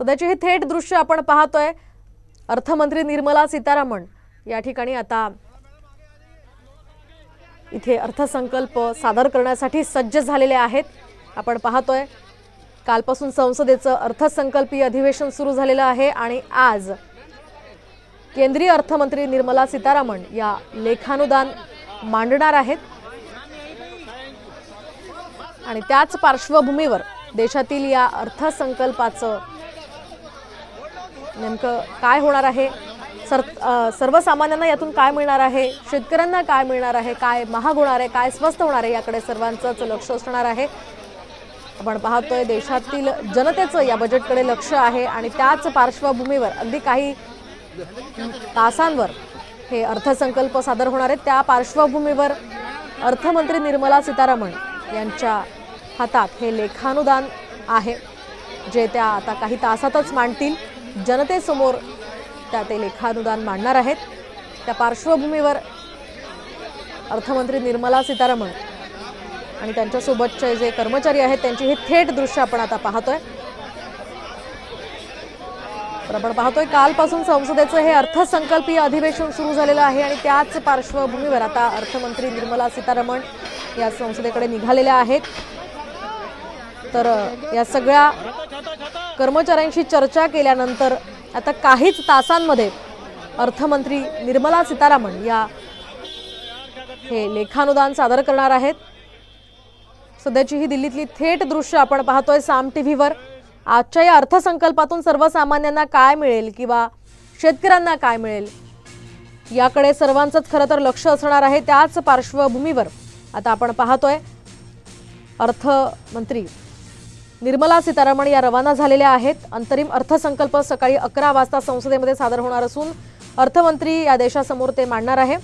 सध्याची हे थेट दृश्य आपण पाहतोय. अर्थमंत्री निर्मला सीतारामन या ठिकाणी आता इथे अर्थसंकल्प सादर करण्यासाठी सज्ज झालेले आहेत. आपण पाहतोय कालपासून संसदेचं अर्थसंकल्पीय अधिवेशन सुरू झालेलं आहे आणि आज केंद्रीय अर्थमंत्री निर्मला सीतारामन या लेखानुदान मांडणार आहेत. आणि त्याच पार्श्वभूमीवर देशातील या अर्थसंकल्पाचं नेमकं काय होणार आहे? सर सर्वसामान्यांना यातून काय मिळणार आहे? शेतकऱ्यांना काय मिळणार आहे? काय महाग होणार आहे? काय स्वस्त होणार आहे? याकडे सर्वांचंच लक्ष असणार आहे. आपण पाहतोय देशातील जनतेचं या बजेटकडे लक्ष आहे आणि त्याच पार्श्वभूमीवर अगदी काही तासांवर हे अर्थसंकल्प सादर होणार आहेत. त्या पार्श्वभूमीवर अर्थमंत्री निर्मला सीतारामन यांच्या हातात हे लेखानुदान आहे जे त्या आता काही तासातच मांडतील. जनतेसमोर त्या ते लेखानुदान मांडणार आहेत. त्या पार्श्वभूमीवर अर्थमंत्री निर्मला सीतारामन आणि त्यांच्यासोबतचे जे कर्मचारी आहेत त्यांची हे थेट दृश्य आपण आता पाहतोय. तर आपण पाहतोय कालपासून संसदेचं हे अर्थसंकल्पीय अधिवेशन सुरू झालेलं आहे आणि त्याच पार्श्वभूमीवर आता अर्थमंत्री निर्मला सीतारामन या संसदेकडे निघालेल्या आहेत. तर या सगळ्या कर्मचाऱ्यांशी चर्चा केल्यानंतर आता काहीच तासांमध्ये अर्थमंत्री निर्मला सीतारामन या हे लेखानुदान सादर करणार आहेत. सध्याची ही दिल्लीतली थेट दृश्य आपण पाहतोय साम टी व्हीवर आजच्या या अर्थसंकल्पातून सर्वसामान्यांना काय मिळेल किंवा शेतकऱ्यांना काय मिळेल याकडे सर्वांचंच खरं तर लक्ष असणार आहे. त्याच पार्श्वभूमीवर आता आपण पाहतोय अर्थमंत्री निर्मला सीतारामन या रवाना झालेल्या आहेत. अंतरिम अर्थसंकल्प सकाळी अकरा वाजता संसदेमध्ये सादर होणार असून अर्थमंत्री या देशासमोर ते मांडणार आहे.